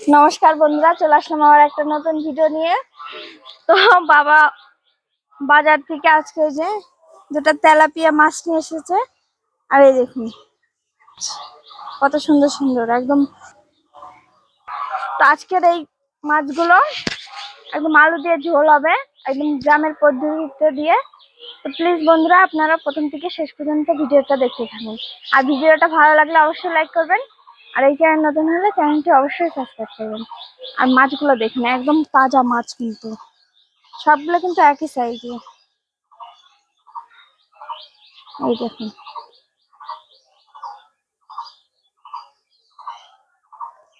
নমস্কার বন্ধুরা, চলে আসলাম আমার একটা নতুন ভিডিও নিয়ে। তো বাবা বাজার থেকে আজকে যে দুটো তেলাপিয়া মাছ নিয়ে এসেছে। আর এই দেখুন, কত সুন্দর সুন্দর, একদম। তো আজকের এই মাছগুলো একদম আলু দিয়ে ঝোল হবে, একদম গ্রামের পদ্ধতিতে দিয়ে। তো প্লিজ বন্ধুরা, আপনারা প্রথম থেকে শেষ পর্যন্ত ভিডিওটা দেখতে থাকুন। আর ভিডিওটা ভালো লাগলে অবশ্যই লাইক করবেন। আর এই চ্যানেল নতুন হলে চ্যানেলটি অবশ্যই সাবস্ক্রাইব করবেন আর মাছগুলো দেখুন, একদম তাজা মাছ কিন্তু। সবগুলো কিন্তু একই সাইজে এই দেখুন।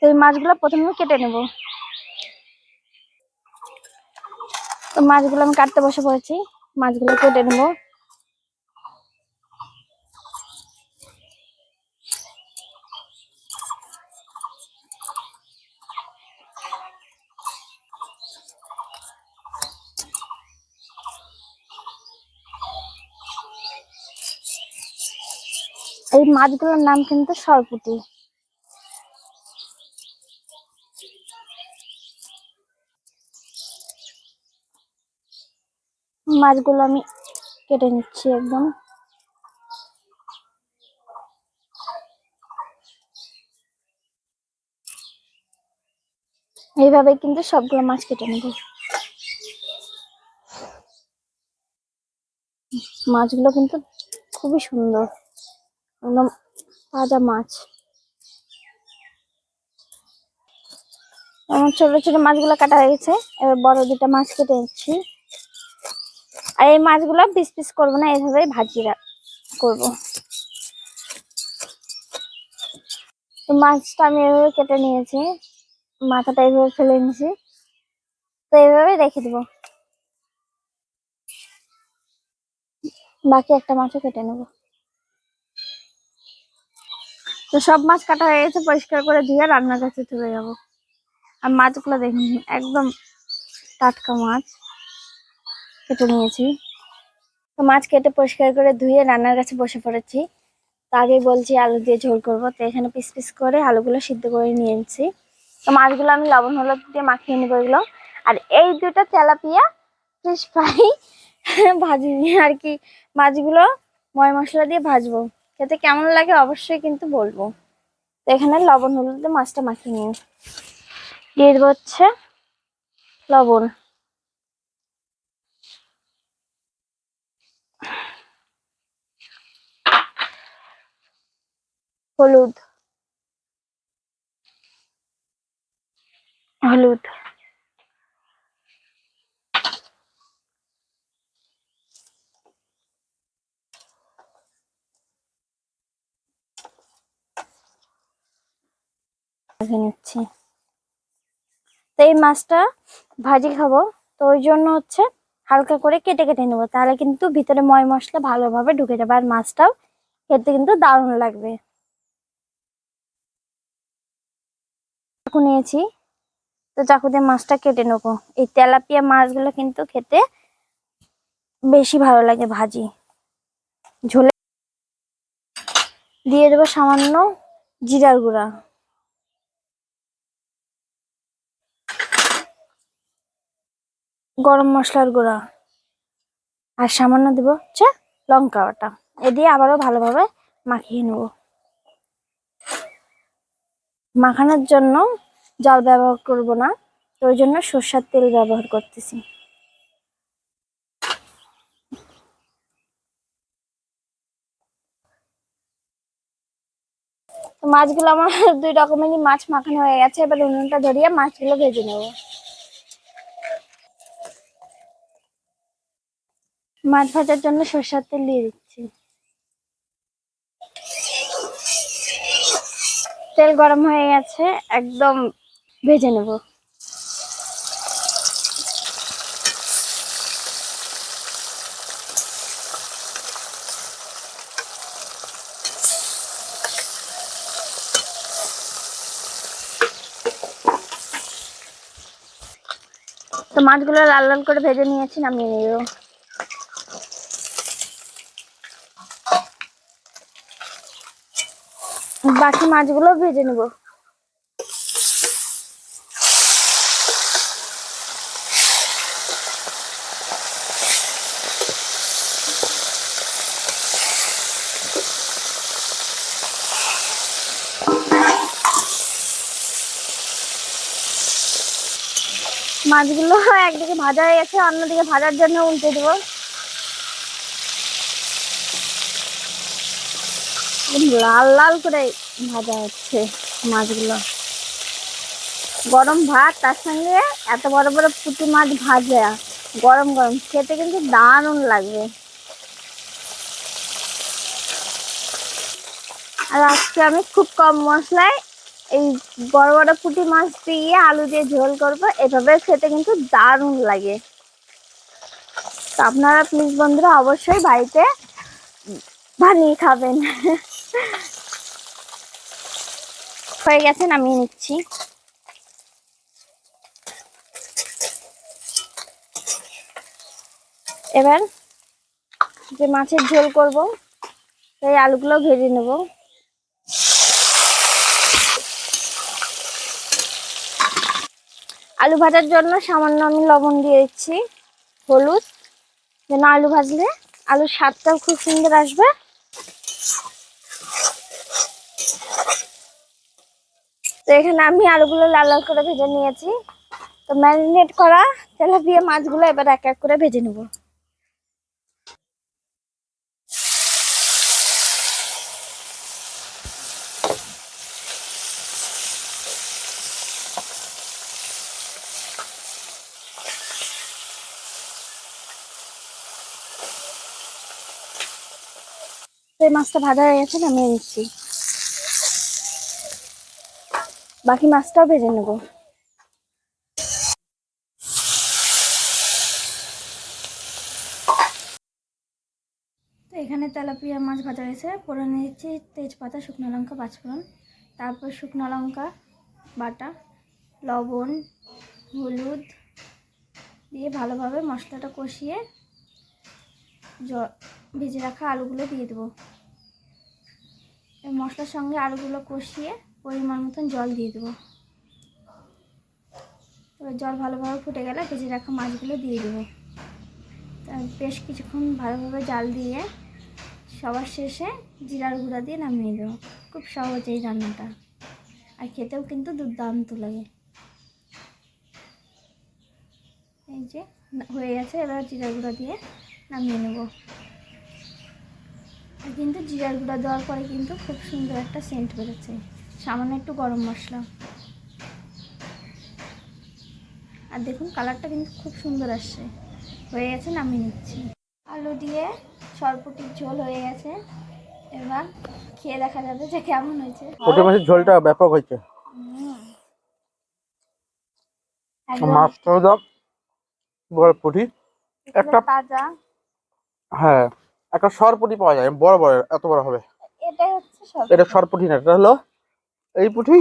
এই মাছগুলো প্রথমে কেটে নেব। তো মাছগুলো আমি কাটতে বসে পড়েছি। মাছগুলো কেটে নেব। এই মাছগুলোর নাম কিন্তু সরপুটি। মাছগুলো আমি কেটে নিচ্ছি একদম। এইভাবে কিন্তু সবগুলো মাছ কেটে নেব। মাছগুলো কিন্তু খুবই সুন্দর। একদম তাজা মাছ। আমার ছোট ছোট মাছগুলো কাটা হয়ে গেছে। এবার বড় দুটো মাছ কেটে নিচ্ছি। আর এই মাছগুলো পিস পিস করব না এইভাবেই ভাজি করব। তো মাছটা আমি এভাবে কেটে নিয়েছি। মাথাটা এইভাবে ফেলে নিয়েছি। তো এইভাবেই রেখে দেবো। বাকি একটা মাছও কেটে নেব। তো সব মাছ কাটা হয়ে গেছে, পরিষ্কার করে ধুয়ে রান্নার কাছে চলে যাব। আর মাছগুলো দেখুন, একদম টাটকা মাছ কেটে নিয়েছি। তো মাছ কেটে পরিষ্কার করে ধুয়ে রান্নার কাছে বসে পড়েছি। তো আগেই বলছি, আলু দিয়ে ঝোল করব, তো এখানে পিস পিস করে আলুগুলো সিদ্ধ করে নিয়েছি তো মাছগুলো আমি লবণ হলুদ দিয়ে মাখিয়ে নিবো এগুলো। আর এই দুটো তেলাপিয়া ফিশ ফ্রাই, ভাজি আর কি মাছগুলো ময় মশলা দিয়ে ভাজবো। খেতে কেমন লাগে অবশ্যই কিন্তু বলব। এখানে লবণ হলুদ মাছটা মাখিয়ে নিন। দিয়ে দেবো হচ্ছে লবণ। হলুদ। ভেজে নিচ্ছি। তো এই মাছটা ভাজি খাব। তো ওই জন্য হচ্ছে হালকা করে কেটে কেটে নেব। তাহলে কিন্তু ভিতরে ময় মশলা ভালোভাবে ঢুকে যাবে আর মাছটাও খেতে কিন্তু দারুণ লাগবে। চাকু নিয়েছি। তো চাকু দিয়ে মাছটা কেটে নেব। এই তেলাপিয়া মাছগুলো কিন্তু খেতে বেশি ভালো লাগে ভাজি। ঝোলে দিয়ে দেবো সামান্য জিরার গুঁড়া। গরম মশলার গুঁড়া। আর সামান্য দেব হচ্ছে লঙ্কা বাটা। এ দিয়ে আবারও ভালোভাবে মাখিয়ে নেব। মাখানোর জন্য জল ব্যবহার করব না, তো ওই জন্য সর্ষার তেল ব্যবহার করতেছি। মাছগুলো আমার দুই রকমেরই মাছ মাখানো হয়ে গেছে, এবার উনুনটা ধরিয়ে মাছগুলো ভেজে নেব। মাছ ভাজার জন্য সরষার তেল দিয়ে দিচ্ছি। তেল গরম হয়ে গেছে, একদম ভেজে নেব। তো মাছগুলো লাল লাল করে ভেজে নিয়েছি, নামিয়ে নিও বাকি মাছগুলো ভেজে নেব। মাছগুলো একদিকে ভাজা হয়ে গেছে, অন্যদিকে ভাজার জন্য উল্টে দেবো। লাল লাল করে ভাজা হচ্ছে মাছগুলো। গরম ভাত, তার সঙ্গে এত বড় বড় পুঁটি মাছ ভাজা, গরম গরম। খেতে কিন্তু দারুণ লাগবে। আর আজকে আমি খুব কম মশলায় এই বড় বড় পুঁটি মাছ দিয়ে আলু দিয়ে ঝোল করব। এভাবে খেতে কিন্তু দারুণ লাগে। তো আপনারা প্লিজ বন্ধুরা অবশ্যই বাড়িতে বানিয়ে খাবেন। হয়ে গেছে, নামিয়ে নিচ্ছি। এবার যে মাছের ঝোল করব, সেই আলুগুলো ভেজে নেব। আলু ভাজার জন্য সামান্য আমি লবণ দিয়ে দিচ্ছি, হলুদ। যেন আলু ভাজলে আলুর স্বাদটাও খুব সুন্দর আসবে। এখানে আমি আলুগুলো লাল লাল করে ভেজে নিয়েছি। তো ম্যারিনেট করা তেলাপিয়া মাছগুলো এবার এক এক করে ভেজে নেব। মাছটা ভাজা হয়ে গেছে, নামিয়ে নিচ্ছি। বাকি মাছটাও ভেজে নেব। তো এখানে তেলাপিয়া মাছ ভাজা হয়েছে। পরে নিয়েছি তেজপাতা, শুকনো লঙ্কা, পাঁচফোড়ন। তারপর শুকনো লঙ্কা, বাটা, লবণ, হলুদ দিয়ে ভালোভাবে মশলাটা কষিয়ে জ, ভেজে রাখা আলুগুলো দিয়ে দেবো। মশলার সঙ্গে আলুগুলো কষিয়ে পরিমাণ মতন জল দিয়ে দেবো। এবার জল ভালোভাবে ফুটে গেলে ভেজে রাখা মাছগুলো দিয়ে দেবো। বেশ কিছুক্ষণ ভালোভাবে জাল দিয়ে সবার শেষে জিরার গুঁড়া দিয়ে নামিয়ে দেবো। খুব সহজ এই রান্নাটা। আর খেতেও কিন্তু দুর্দান্ত লাগে। এই যে হয়ে গেছে, এবার জিরার গুঁড়া দিয়ে নামিয়ে নেব। আর কিন্তু জিরার গুঁড়া দেওয়ার পরে কিন্তু খুব সুন্দর একটা সেন্ট বেরোচ্ছে। সামান্য একটু গরম মশলা। আর দেখুন কালারটা কিন্তু খুব সুন্দর আসছে। হয়ে গেছে নামিয়ে নিচ্ছি। আলু দিয়ে সরপুটির ঝোল হয়ে গেছে। এবার খেয়ে দেখা যাবে যে কেমন হয়েছে। মাছের ঝোলটা ব্যাপক হয়েছে। হুম। একদম মাছটাও দাম বড় পুঁটি। একটা তাজা। হ্যাঁ একটা সরপুটি পাওয়া যায় বড় বড় এত বড় হবে। এটাই হচ্ছে এটা সরপুটি না এটা হলো এই পুঁটি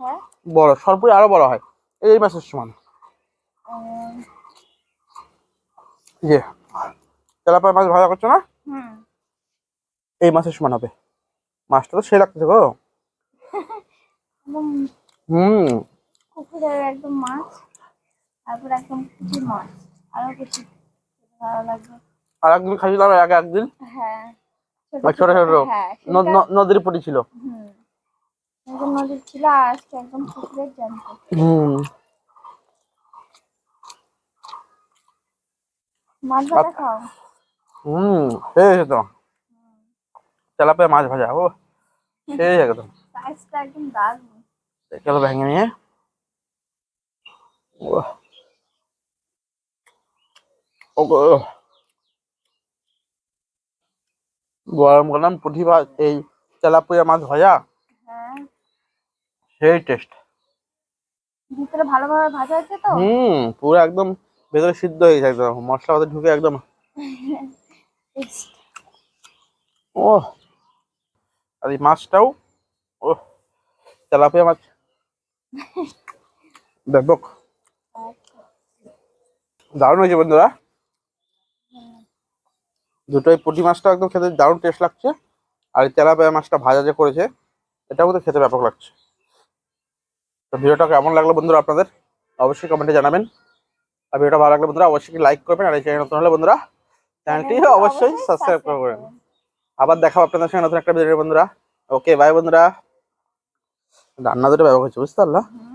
হ্যাঁ। বড় সরপুটি আরও বড় হয়। এই মাছের সমান। যে তেলাপিয়া মাছ ভাজা করছ না? এই মাছের সমান হবে। মাছটা তো সে লাগতেছে গো। হুম। পুকুরের একদম মাছ তারপর একদম পুঁটি মাছ। আরও বেশি ভালো লাগবে। আর একদিন খাইছিলাম আগে একদিন। হ্যাঁ। ছোট ছোট হ্যাঁ ন- নদীর পুঁটি ছিল। হুম। একদম নদীর ছিল আজকে একদম পুকুরের জানতো হুম। মাছ ভাজা খাও? হুম সেই তো। তেলাপিয়া মাছ ভাজা ও সেই একদম। সাইজটা একদম দারুণ। গেল ভেঙে নিয়ে ওহ। গরম গরম পুঁটি মাছ এই তেলাপিয়া মাছ ভাজা। সেই টেস্ট ভিতরে ভালোভাবে ভাজা হয়েছে তো? হুম পুরো একদম ভেতরে সিদ্ধ হয়ে গেছে একদম। মশলা পাতা ঢুকে একদম ও আর এই মাছটাও ও তেলাপিয়া মাছ। ব্যাপক দারুণ হয়েছে বন্ধুরা। দুটোই পুঁটি মাছটা একদম খেতে দারুণ টেস্ট লাগছে। আর এই তেলাপিয়া মাছটা ভাজা যে করেছে এটাও তো খেতে ব্যাপক লাগছে। তো ভিডিওটা কেমন লাগল বন্ধুরা আপনাদের? অবশ্যই কমেন্টে জানাবেন। আর ভিডিওটা ভালো লাগলে বন্ধুরা অবশ্যই লাইক করবেন। আর এই চ্যানেল নতুন হলে বন্ধুরা চ্যানেলটি অবশ্যই সাবস্ক্রাইব করবেন। আবার দেখাবো আপনাদের সঙ্গে নতুন একটা ভিডিও বন্ধুরা। ওকে বাই বন্ধুরা। রান্না দুটো ব্যবহার করছে বুঝতে পারলা? হুম।